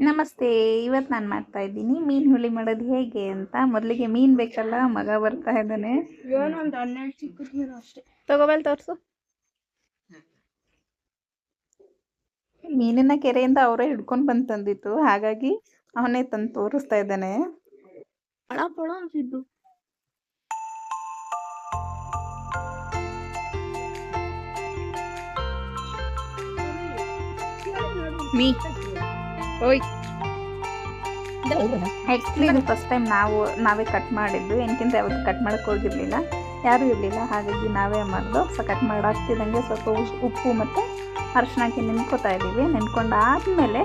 ನಮಸ್ತೆ ಇವತ್ತು ನಾನು ಮಾಡ್ತಾ ಇದ್ದೀನಿ. ಮೀನು ಹುಳಿ ಮಾಡೋದು ಹೇಗೆ ಅಂತ. ಮೊದಲಿಗೆ ಮೀನು ಬೇಕಲ್ಲ ಮಗ ಬರ್ತಾ ಇದ್ದಾನೆ. ತಗೋಬಲ್ ತೋರಿಸು. ಮೀನಿನ ಕೆರೆಯಿಂದ ಅವರೇ ಹಿಡ್ಕೊಂಡು ಬಂದು ತಂದಿತ್ತು. ಹಾಗಾಗಿ ಅವನೇ ತಂದು ತೋರಿಸ್ತಾ ಇದ್ದಾನೆ. ಮೀ ಓಯ್. ಆ್ಯಕ್ಚುಲಿ ಇದು ಫಸ್ಟ್ ಟೈಮ್ ನಾವು ನಾವೇ ಕಟ್ ಮಾಡಿದ್ದು. ಏನಕ್ಕಿಂತ ಯಾವತ್ತು ಕಟ್ ಮಾಡೋಕ್ಕೆ ಹೋಗಿರಲಿಲ್ಲ. ಯಾರೂ ಇರಲಿಲ್ಲ. ಹಾಗಾಗಿ ನಾವೇ ಮಾಡಿದ್ದು ಸೊ ಕಟ್ ಮಾಡಾಕ್ತಿದ್ದಂಗೆ ಸ್ವಲ್ಪ ಉಪ್ಪು ಮತ್ತು ಅರಿಶಿನ ಹಾಕಿ ನೆನ್ಕೋತಾ ಇದ್ದೀವಿ. ನೆನ್ಕೊಂಡು ಆದಮೇಲೆ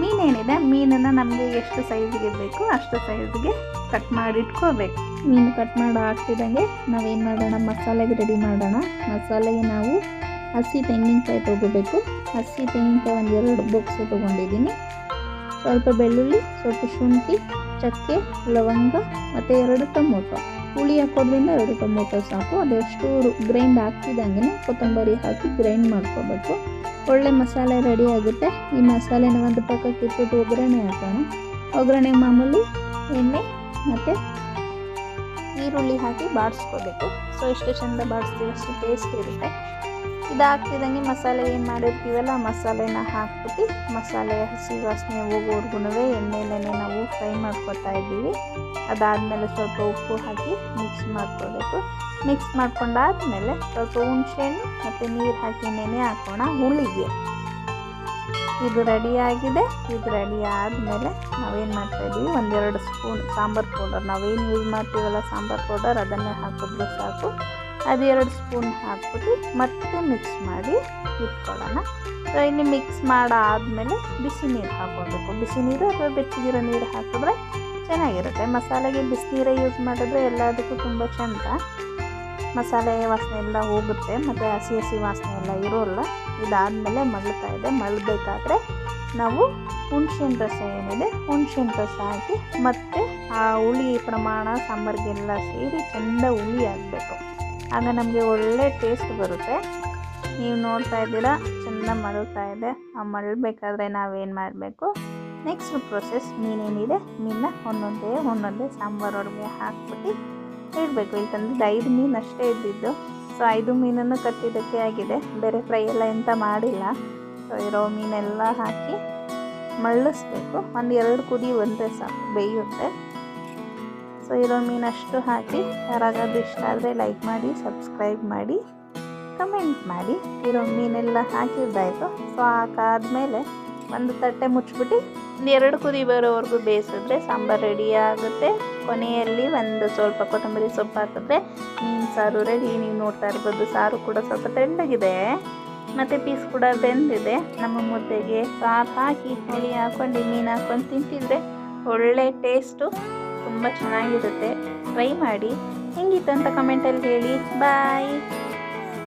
ಮೀನೇನಿದೆ ಮೀನನ್ನು ನಮಗೆ ಎಷ್ಟು ಸೈಜ್ಗೆ ಬೇಕು ಅಷ್ಟು ಸೈಜ್ಗೆ ಕಟ್ ಮಾಡಿ ಇಟ್ಕೋಬೇಕು. ಮೀನು ಕಟ್ ಮಾಡಿ ಹಾಕ್ತಿದ್ದಂಗೆ ನಾವೇನು ಮಾಡೋಣ? ಮಸಾಲೆಗೆ ರೆಡಿ ಮಾಡೋಣ. ಮಸಾಲೆಗೆ ನಾವು ಹಸಿ ತೆಂಗಿನಕಾಯಿ ತೊಗೋಬೇಕು. ಹಸಿ ತೆಂಗಿನಕಾಯಿ ಒಂದು ಎರಡು ಬಾಕ್ಸು ತೊಗೊಂಡಿದ್ದೀನಿ. ಸ್ವಲ್ಪ ಬೆಳ್ಳುಳ್ಳಿ, ಸ್ವಲ್ಪ ಶುಂಠಿ, ಚಕ್ಕೆ, ಲವಂಗ ಮತ್ತು ಎರಡು ಟೊಮೊಟೊ. ಹುಳಿ ಹಾಕೋದ್ರಿಂದ ಎರಡು ಟೊಮೊಟೊ ಸಾಕು. ಅದೆಷ್ಟು ಗ್ರೈಂಡ್ ಹಾಕ್ತಿದ್ದಂಗೆ ಕೊತ್ತಂಬರಿ ಹಾಕಿ ಗ್ರೈಂಡ್ ಮಾಡ್ಕೋಬೇಕು. ಒಳ್ಳೆ ಮಸಾಲೆ ರೆಡಿ ಆಗುತ್ತೆ. ಈ ಮಸಾಲೆನ ಒಂದು ಪಕ್ಕಕ್ಕೆ ಇಟ್ಬಿಟ್ಟು ಒಗ್ಗರಣೆ ಹಾಕೋಣ. ಒಗ್ಗರಣೆ ಮಾಮೂಲಿ ಎಣ್ಣೆ ಮತ್ತು ಈರುಳ್ಳಿ ಹಾಕಿ ಬಾಡಿಸ್ಕೋಬೇಕು. ಸೊ ಎಷ್ಟು ಚೆಂದ ಬಾಡಿಸ್ತೀವಿ, ಅಷ್ಟು ಟೇಸ್ಟ್ ಇರುತ್ತೆ. ಇದಾಗ್ತಿದ್ದಂಗೆ ಮಸಾಲೆ ಏನು ಮಾಡಿರ್ತೀವಲ್ಲ ಮಸಾಲೆನ ಹಾಕ್ಬಿಟ್ಟು ಮಸಾಲೆ, ಹಸಿ ವಾಸನೆ ಹೋಗೋರ್ಗುನೂ ಎಣ್ಣೆಲೇ ನಾವು ಫ್ರೈ ಮಾಡ್ಕೊತಾ ಇದ್ದೀವಿ. ಅದಾದಮೇಲೆ ಸ್ವಲ್ಪ ಉಪ್ಪು ಹಾಕಿ ಮಿಕ್ಸ್ ಮಾಡ್ಕೋಬೇಕು. ಮಿಕ್ಸ್ ಮಾಡ್ಕೊಂಡಾದ್ಮೇಲೆ ಸ್ವಲ್ಪ ಹುಣಸೆಹಣ್ಣು ಮತ್ತು ನೀರು ಹಾಕಿ ನೆನೆ ಹಾಕೋಣ ಹುಳಿಗೆ. ಇದು ರೆಡಿಯಾಗಿದೆ. ಇದು ರೆಡಿ ಆದಮೇಲೆ ನಾವೇನು ಮಾಡ್ತಾಯಿದ್ದೀವಿ ಒಂದೆರಡು ಸ್ಪೂನ್ ಸಾಂಬಾರು ಪೌಡರ್. ನಾವೇನು ಯೂಸ್ ಮಾಡ್ತೀವಲ್ಲ ಸಾಂಬಾರು ಪೌಡರ್, ಅದನ್ನೇ ಹಾಕಿದ್ರೆ ಸಾಕು. ಅದೆರಡು ಸ್ಪೂನ್ ಹಾಕ್ಬಿಟ್ಟು ಮತ್ತೆ ಮಿಕ್ಸ್ ಮಾಡಿ ಇಟ್ಕೊಳ್ಳೋಣ. ಸೊ ಇನ್ನು ಮಿಕ್ಸ್ ಮಾಡಾದಮೇಲೆ ಬಿಸಿ ನೀರು ಹಾಕ್ಕೊಳ್ಬೇಕು. ಬಿಸಿ ನೀರು ಅಥವಾ ಬೆಚ್ಚಗಿರೋ ನೀರು ಹಾಕಿದ್ರೆ ಚೆನ್ನಾಗಿರುತ್ತೆ. ಮಸಾಲೆಗೆ ಬಿಸಿನೀರೇ ಯೂಸ್ ಮಾಡಿದ್ರೆ ಎಲ್ಲದಕ್ಕೂ ತುಂಬ ಚೆಂದ. ಮಸಾಲೆ ವಾಸನೆ ಎಲ್ಲ ಹೋಗುತ್ತೆ, ಮತ್ತು ಹಸಿ ಹಸಿ ವಾಸನೆ ಎಲ್ಲ ಇರೋಲ್ಲ. ಇದಾದಮೇಲೆ ಮಳ್ತಾ ಇದೆ. ಮಳ್ಬೇಕಾದ್ರೆ ನಾವು ಹುಣ್ಸಿನ ರಸ ಏನಿದೆ ಹುಣ್ಸಿನ ರಸ ಹಾಕಿ, ಮತ್ತು ಆ ಹುಳಿ ಪ್ರಮಾಣ, ಸಾಂಬಾರಿಗೆಲ್ಲ ಸೇರಿ ಚೆಂದ ಹುಳಿ ಆಗಬೇಕು ಆಗ ನಮಗೆ ಒಳ್ಳೆ ಟೇಸ್ಟ್ ಬರುತ್ತೆ. ನೀವು ನೋಡ್ತಾ ಇದ್ದೀರಾ, ಚೆಂದ ಮಳ್ತಾ ಇದೆ. ಆ ಮಳ್ಬೇಕಾದ್ರೆ ನಾವೇನು ಮಾಡಬೇಕು? ನೆಕ್ಸ್ಟ್ ಪ್ರೊಸೆಸ್ ಮೀನೇನಿದೆ ಮೀನನ್ನ ಒಂದೊಂದೇ ಒಂದೊಂದೇ ಸಾಂಬಾರೊಳಗೆ ಹಾಕ್ಬಿಟ್ಟು ಇಡಬೇಕು. ಯಾಕಂದರೆ ತಂದಿದ್ದು ಐದು ಮೀನು ಅಷ್ಟೇ ಇದ್ದಿದ್ದು. ಸೊ ಐದು ಮೀನನ್ನು ಕಟ್ಟಿದ್ದಕ್ಕೆ ಆಗಿದೆ. ಬೇರೆ ಫ್ರೈ ಎಲ್ಲ ಎಂತ ಮಾಡಿಲ್ಲ. ಸೊ ಇರೋ ಮೀನೆಲ್ಲ ಹಾಕಿ ಮಳ್ಳಿಸ್ಬೇಕು. ಒಂದು ಎರಡು ಕುದಿ ಬಂದರೆ ಸಾಕು, ಬೇಯುತ್ತೆ. ಸೊ ಇರೋ ಮೀನಷ್ಟು ಹಾಕಿ. ಯಾರಾಗಾದ್ರೂ ಇಷ್ಟ ಆದರೆ ಲೈಕ್ ಮಾಡಿ ಸಬ್ಸ್ಕ್ರೈಬ್ ಮಾಡಿ ಕಮೆಂಟ್ ಮಾಡಿ. ಇರೋ ಮೀನೆಲ್ಲ ಹಾಕಿದ್ದಾಯಿತು. ಸೊ ಹಾಕಾದ್ಮೇಲೆ ಒಂದು ತಟ್ಟೆ ಮುಚ್ಚಿಬಿಟ್ಟು ಎರಡು ಕುದಿ ಬರೋವರೆಗೂ ಬೇಯಿಸಿದ್ರೆ ಸಾಂಬಾರು ರೆಡಿ ಆಗುತ್ತೆ. ಕೊನೆಯಲ್ಲಿ ಒಂದು ಸ್ವಲ್ಪ ಕೊತ್ತಂಬರಿ ಸೊಪ್ಪು ಹಾಕಿದ್ರೆ ಮೀನು ಸಾರು ರೆಡಿ ನೀವು ನೋಡ್ತಾ ಇರ್ಬೋದು, ಸಾರು ಕೂಡ ಸ್ವಲ್ಪ ತೆಳ್ಳಗಿದೆ. ಮತ್ತು ಪೀಸ್ ಕೂಡ ಬೆಂದಿದೆ. ನಮ್ಮ ಮುದ್ದೆಗೆ ಸಾರು ಹಾಕಿ ಹುಳಿ ಹಾಕ್ಕೊಂಡು ಮೀನು ಹಾಕ್ಕೊಂಡು ತಿಂತಿದ್ರೆ ಒಳ್ಳೆ ಟೇಸ್ಟು ತುಂಬ ಚೆನ್ನಾಗಿರುತ್ತೆ. ಟ್ರೈ ಮಾಡಿ. ಹೆಂಗಿತ್ತು ಅಂತ ಕಮೆಂಟಲ್ಲಿ ಹೇಳಿ. ಬಾಯ್